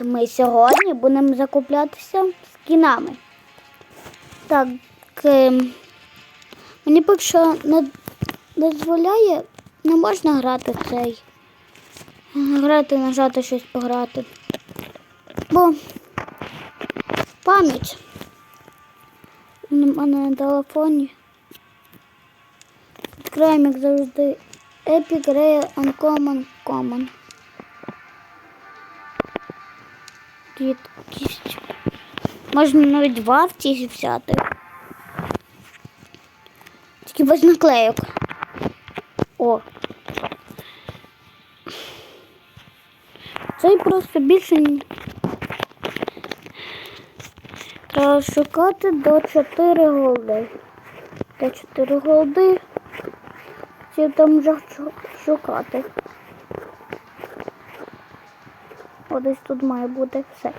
Ми сьогодні будемо закуплятися скінами. Так, ем, мені поки що не дозволяє, не можна грати в цей. Грати, нажати щось пограти. Бо пам'ять. У мене на телефоні. Відкриваємо, як завжди. Epic Rare Uncommon Common. Рідкість. Можна навіть вартість взяти. Тільки без наклейок. О. Цей просто більше треба шукати до 4 голди. До 4 голди. Ці там вже шукати. О, десь тут має бути все.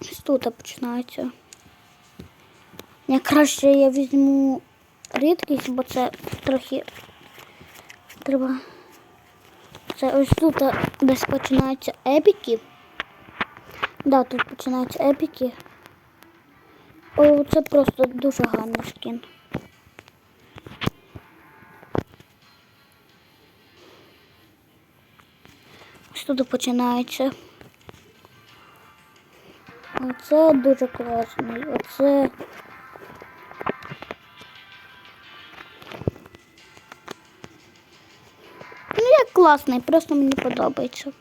Ось тут починається. Я краще я візьму рідкість, бо це трохи треба. Це ось тут десь починаються епіки. Да, тут починаються епіки. О, це просто дуже гарний скін. Тут починається. Оце дуже класний. Оце. Ну, як класний, просто мені подобається.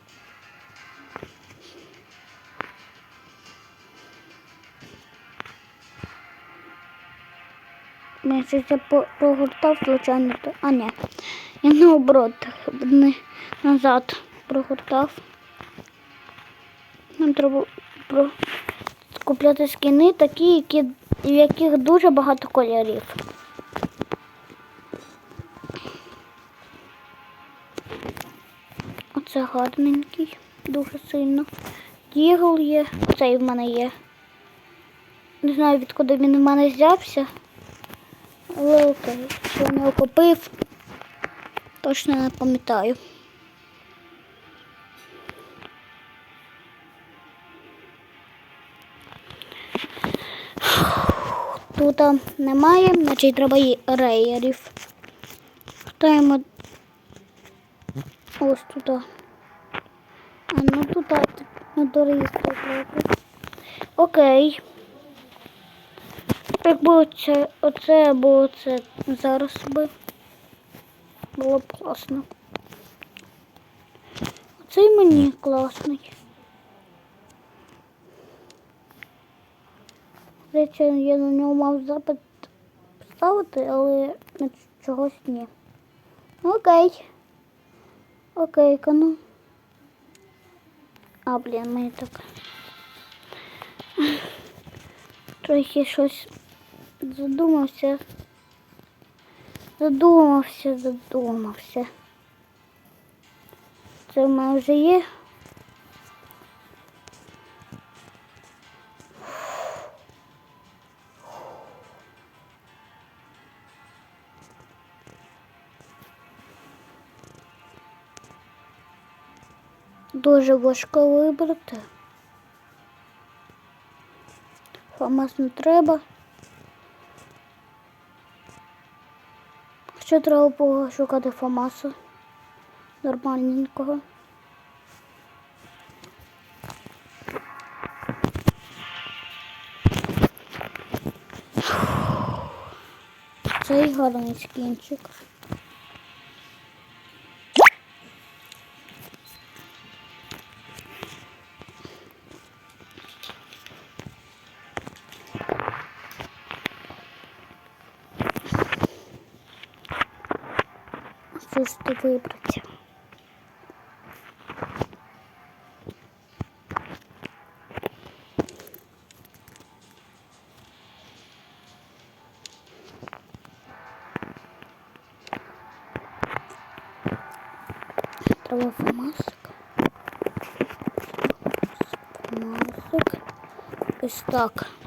Ми щось я прогортав случайно. А, ні. Я наоборот, назад прогортав. Нам треба про... купляти скини такі, які... в яких дуже багато кольорів. Оце гарненький, дуже сильно. Дігл є, цей в мене є. Не знаю, відкуди він в мене взявся. Але окей, що я його купив, точно не пам'ятаю. Тут немає, значить треба і рейерів. Хтаємо ось тут. а. Ну тут на доріг треба. Окей. Якби оце, оце або оце зараз би було б класно. Оцей мені класний. Здається, я на нього мав запит ставити, але чогось ні. Окей. Окей, кану. А, блін, мені так. Трохи щось задумався. Задумався, задумався. Це в мене вже є. Дуже важко вибрати. Фамас не треба. Що треба пошукати Фамаса нормальненького. Цей гарний скінчик. Що ж ти вибрати? Треба фамасик. Фамасик. Ось так.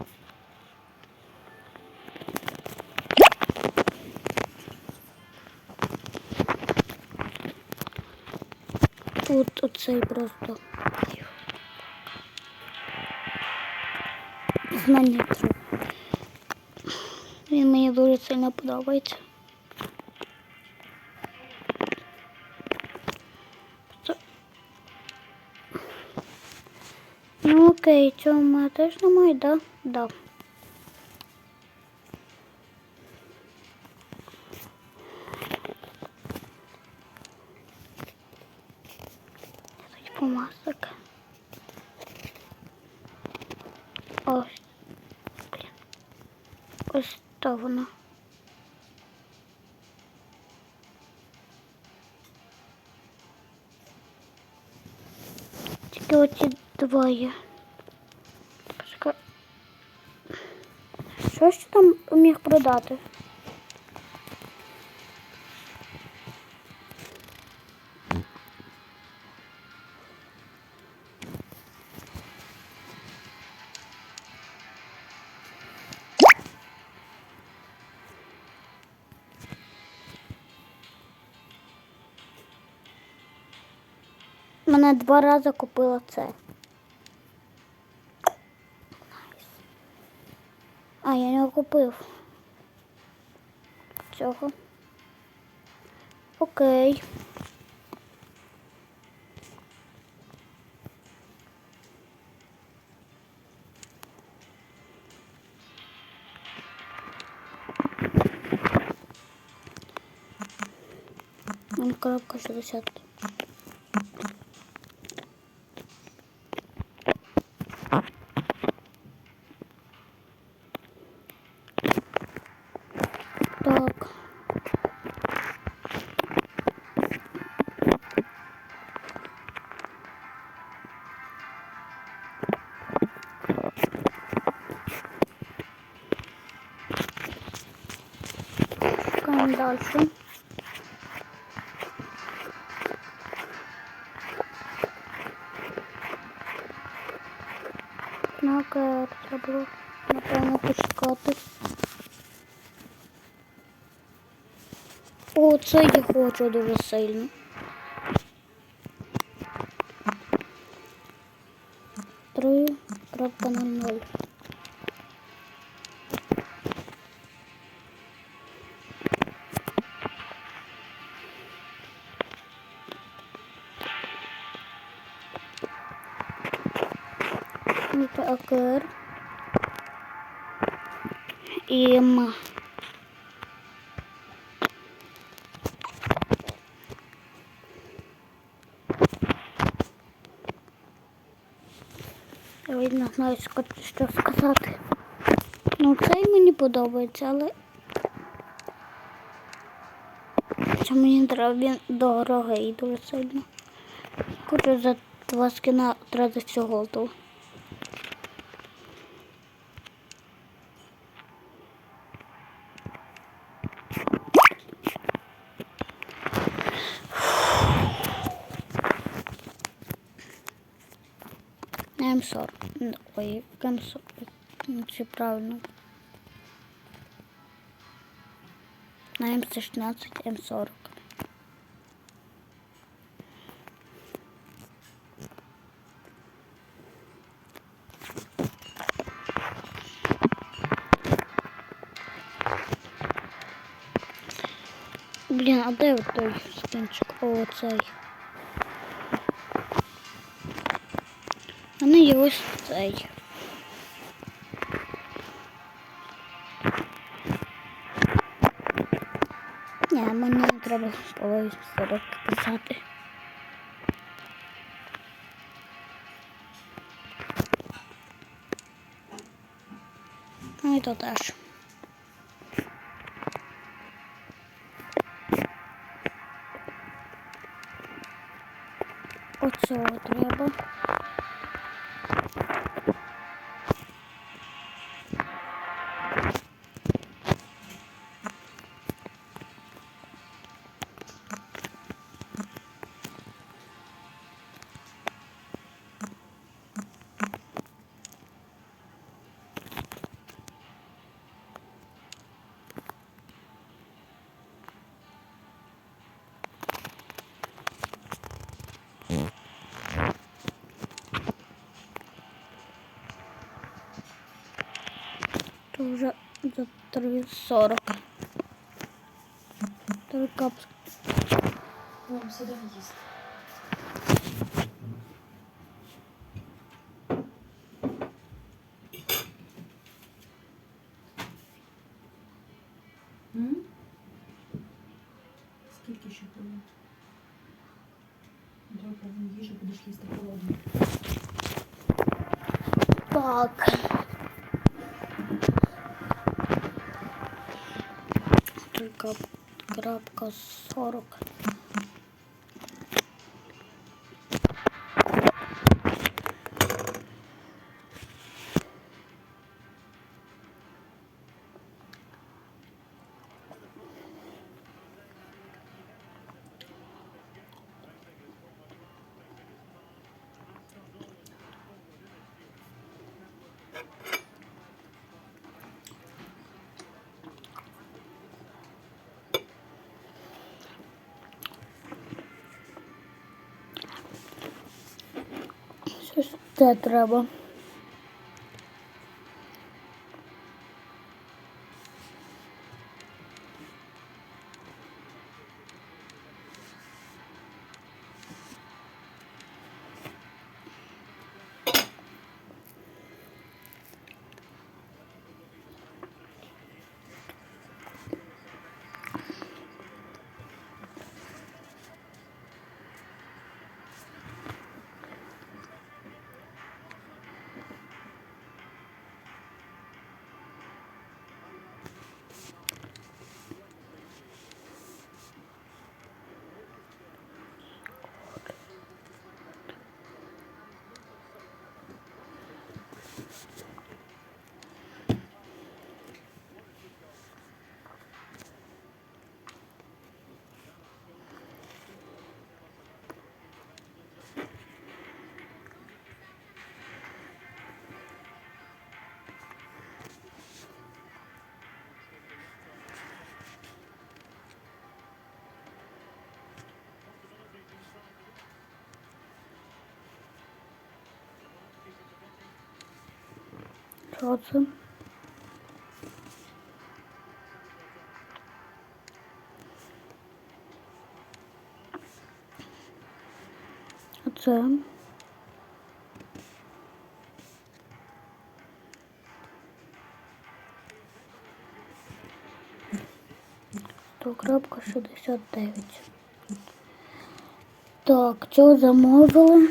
от оцей просто з мене Він мені дуже сильно подобається. Ну окей, цього мене теж немає, да? Да. Помазок. Ось. Блін. Ось то воно. Тільки оці двоє. Що ж там міг продати? Мене два рази купила це. А, я не купив. Цього. Окей. Коробка 60. Шукаємо дальше. Ну-ка, треба було, напевно, почекати. О, це я хочу дуже сильно. АКР. М. Я не знаю, що сказати. Ну, цей мені подобається, але. Це мені треба він дорогий дуже сильно. Хочу за два скина 30 голду. Ой, М40. Чи правильно? На М16, М40. Блін, а де той скінчик? О, цей. А не є ось цей. Ні, мені не треба половину 40 писати. Ну і то теж. Оцього треба. Це уже за 3.40. Только... Вам сюди їсти. 3.40 це треба? Що це? А це? Сто крапка шістдесят дев'ять. Так, цього замовили.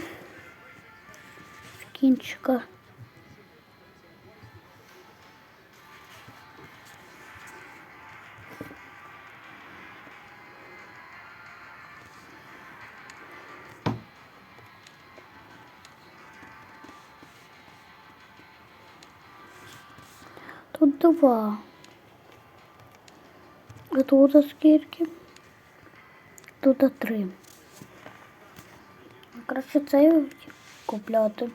З. два. А тут скільки? Тут три. Краще цей купляти.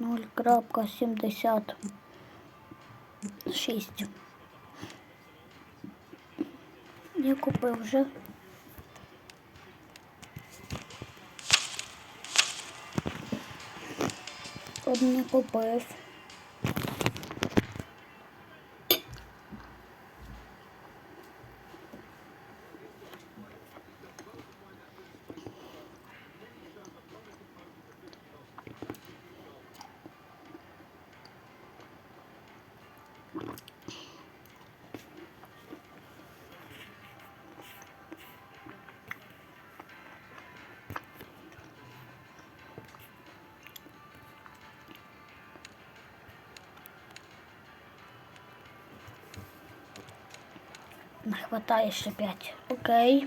Нуль крапка сімдесят шість. Я купив вже. Одне купив. Хватає ще п'ять. Окей.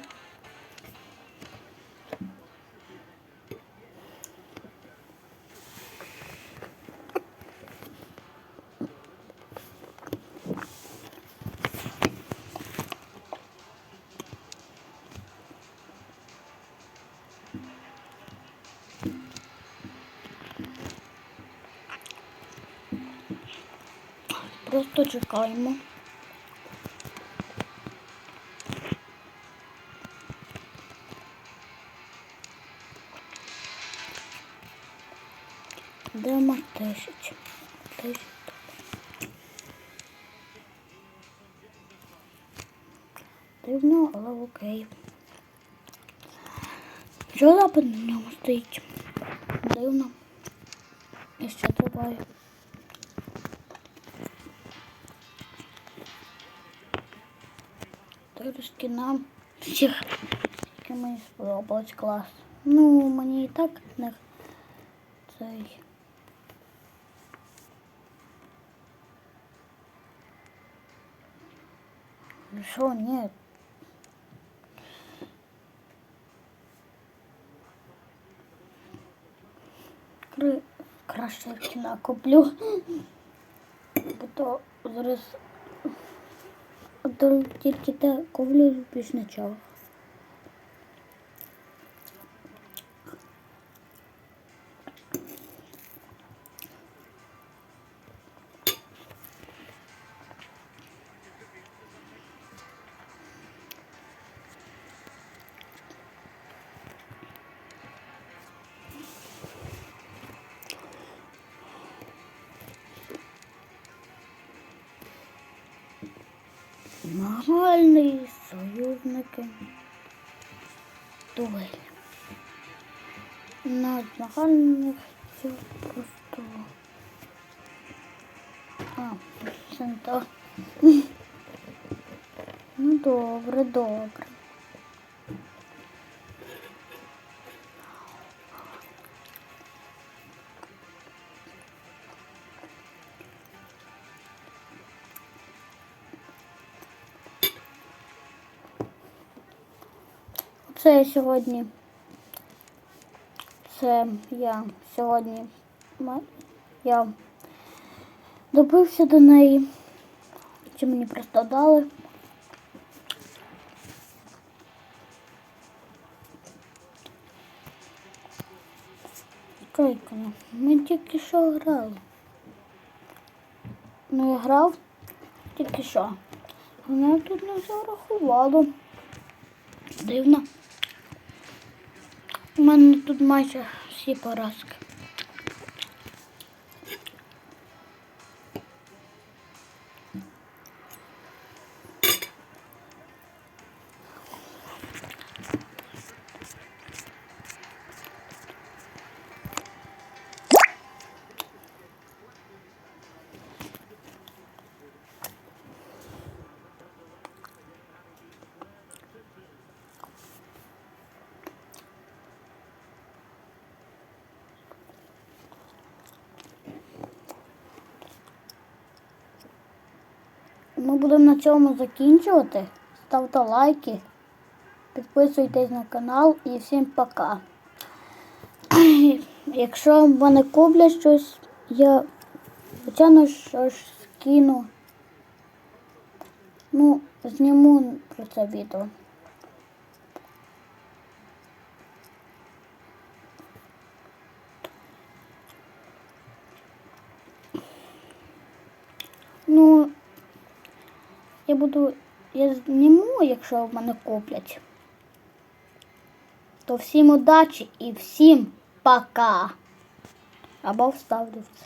Просто чекаємо. Що запит на ньому стоїть? Дивно. І що триває? Трошки нам всіх, які мені сподобалось клас. Ну, мені і так не цей. Ну Що, ні. Краще кіна куплю. Бо то зараз то тільки те куплю більш нічого. На нагальних це просто. А, це не то. Ну добре, добре. Це я сьогодні. Це я сьогодні. Я добився до неї. Чи мені просто дали. Чекайте, ми тільки що грали. Ну, я грав тільки що. Мене тут не зарахувало. Дивно. У мене тут майже всі поразки. Ми будемо на цьому закінчувати. Ставте лайки, підписуйтесь на канал і всім пока. Якщо вони куплять щось, я звичайно щось скину. Ну, зніму про це відео. Ну, я буду. Я зніму, якщо в мене куплять. То всім удачі і всім пока. Або вставлю в це.